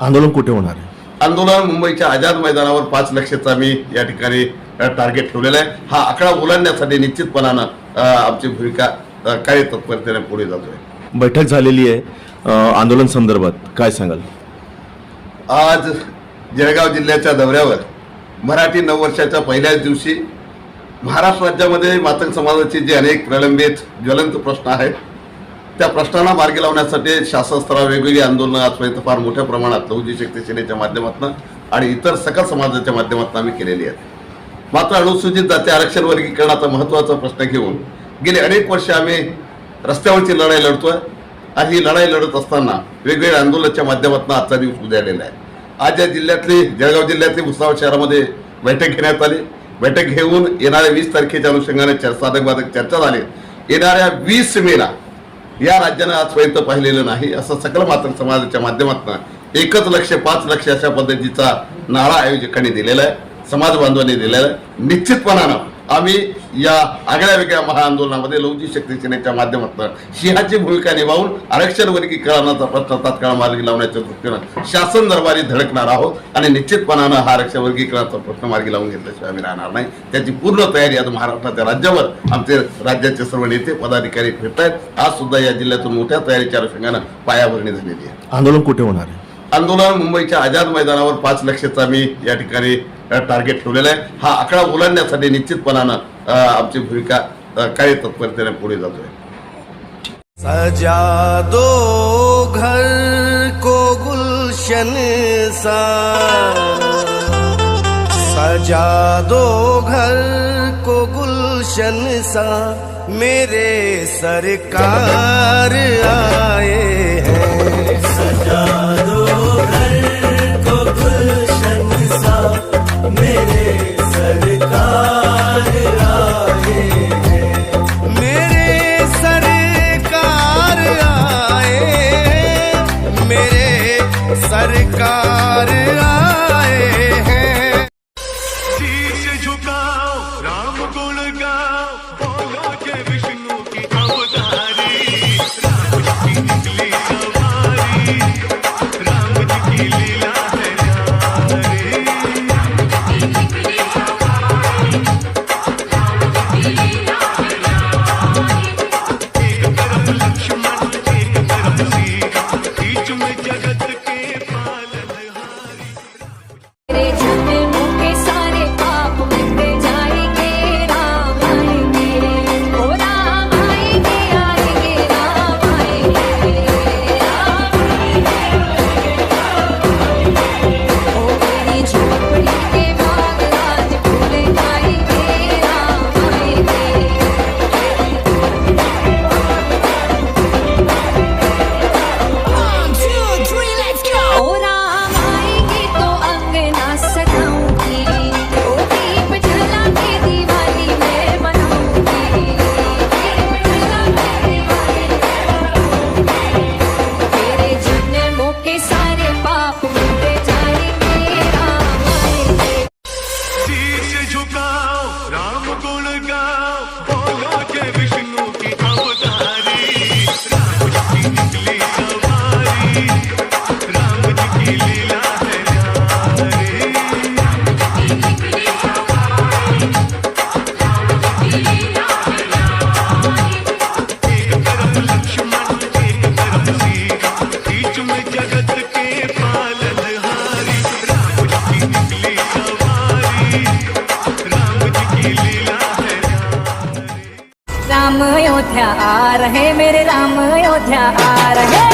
आंदोलन कुठे होणार आहे? आंदोलन मुंबईच्या आझाद मैदानावर पाच लक्षाचा मी या ठिकाणी टार्गेट ठेवलेला आहे. हा आकडा ओलांडण्यासाठी निश्चितपणानं आमची भूमिका अ, कार्यतत्परतेने पुढे जातोय. बैठक झालेली आहे. आंदोलन संदर्भात काय सांगाल? आज जळगाव जिल्ह्याच्या दौऱ्यावर मराठी नववर्षाच्या पहिल्याच दिवशी महाराष्ट्र राज्यामध्ये मातंग समाजाचे जे अनेक प्रलंबित ज्वलंत प्रश्न आहेत त्या प्रश्नांना मार्गी लावण्यासाठी शासन स्तरावर वेगवेगळी आंदोलनं आजपर्यंत फार मोठ्या प्रमाणात लहुजी शक्ती सेनेच्या माध्यमातून आणि इतर सकल समाजाच्या माध्यमातून आम्ही केलेली आहेत. मात्र अनुसूचित जाती आरक्षण वर्गीकरणाचा महत्त्वाचा प्रश्न घेऊन गेले अनेक वर्ष आम्ही रस्त्यावरची लढाई लढतोय. आणि ही लढाई लढत असताना वेगवेगळ्या आंदोलनाच्या माध्यमातून आजचा दिवस उद्यालेला आहे. आज या जिल्ह्यातली जळगाव जिल्ह्यातली भुसावळ शहरामध्ये बैठक घेण्यात आली. बैठक घेऊन येणाऱ्या वीस तारखेच्या अनुषंगाने चर- साधक बाधक चर्चा झाली. येणाऱ्या वीस मेला या राज्यानं आजपर्यंत पाहिलेलं नाही. असं सकल मात्र समाजाच्या माध्यमातून एकच लक्ष पाच लक्ष अशा पद्धतीचा नाळा आयोजकांनी दिलेला आहे. समाज बांधवांनी दिलेला आहे निश्चितपणानं आम्ही या आगळ्या वेगळ्या महाआंदोलनामध्ये लवजी शक्ती सेनेच्या माध्यमातून सिंहाची भूमिका निभावून आरक्षण वर्गीकरणाचा प्रश्न तात्काळ मार्गी लावण्याच्या दृष्टीनं शासन दरबारी धडकणार आहोत आणि निश्चितपणानं हा आरक्षण वर्गीकरणाचा प्रश्न मार्गी लावून घेतल्याशिवाय आम्ही राहणार नाही. त्याची पूर्ण तयारी आज महाराष्ट्राच्या राज्यावर आमचे राज्याचे सर्व नेते पदाधिकारी फिरत आहेत. आज सुद्धा या जिल्ह्यातून मोठ्या तयारीच्या अनुषंगानं पायाभरणी झालेली आहे. आंदोलन कुठे होणार आहे? आंदोलन मुंबईच्या आझाद मैदानावर पाच लक्षाचा मी या ठिकाणी टार्गेट ठेवलेला आहे. हा आकडा ओलांडण्यासाठी निश्चितपणानं आमची भूमिका कार्यतत्परतेने पुढे जातोय. सजा दो घर को गुलशन सा। सजा दो घर को गुलशन सा। मेरे सरकार आए। झुकाओ राम गुण गाओ बोलो जय विष्णु की अवतारी राम की निकली सवारी. झुकाओ, राम गुण गाओ, बोलो जय विष्णु की अवतारी। राम जी की निकली सवारी राम जी की लीला है न्यारी एक तरफ़ लक्ष्मण, एक तरफ़ सीता बीच में जगत के पालनहारी राम अयोध्या आ रहे मेरे राम अयोध्या आ रहे